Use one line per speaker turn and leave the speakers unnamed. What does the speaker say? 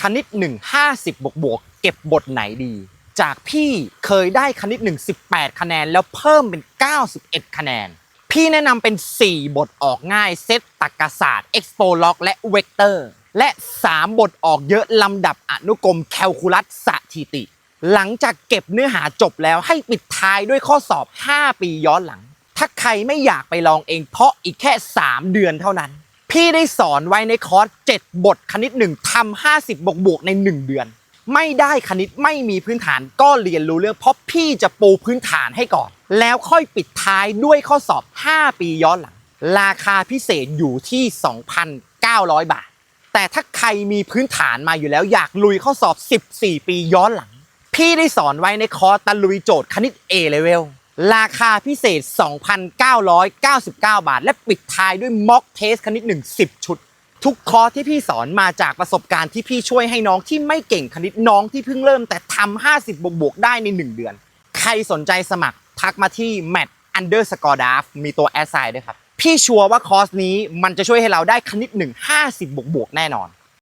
คณิต 1 50 บวกบวกเก็บบทไหนดี จากพี่เคยได้คณิต 1 18 คะแนน แล้วเพิ่มเป็น 91 คะแนน พี่แนะนำเป็น 4 บทออกง่ายเซตตรรกศาสตร์ expo log และเวกเตอร์และ 3 บทออกเยอะลำดับอนุกรมแคลคูลัสสถิติ หลังจากเก็บเนื้อหาจบแล้วให้ปิดท้ายด้วยข้อสอบ 5 ปีย้อนหลัง ถ้าใครไม่อยากไปลองเองเพราะอีกแค่ 3 เดือนเท่านั้น พี่ได้สอนไว้ในคอร์ส7บทคณิต1ทำ50 บวกบวกๆใน 1 เดือน ไม่ได้คณิตไม่มีพื้นฐานก็เรียนรู้เรื่องเพราะพี่จะปูพื้นฐานให้ก่อน แล้วค่อยปิดท้ายด้วยข้อสอบ 5 ปีย้อนหลัง ราคาพิเศษอยู่ที่ 2,900 บาท แต่ถ้าใครมีพื้นฐานมาอยู่แล้วอยากลุยข้อสอบ 14 ปีย้อนหลัง พี่ได้สอนไว้ในคอร์สตะลุยโจทย์คณิต A level ราคาพิเศษ 2,999 บาท และปิดท้ายด้วยม็อกเทสคณิต 1 10 ชุด ทุกคอร์สที่พี่สอนมาจากประสบการณ์ที่พี่ช่วยให้น้องที่ไม่เก่งคณิตน้องที่เพิ่งเริ่มแต่ทำ50 บวกบวกได้ใน 1 เดือน ใครสนใจสมัครทักมาที่ mat underscore d a f มีตัวแอสไซด์ด้วยครับ พี่ชัวร์ว่าคอร์สนี้มันจะช่วยให้เราได้คณิต 1 50 บวกบวกแน่นอน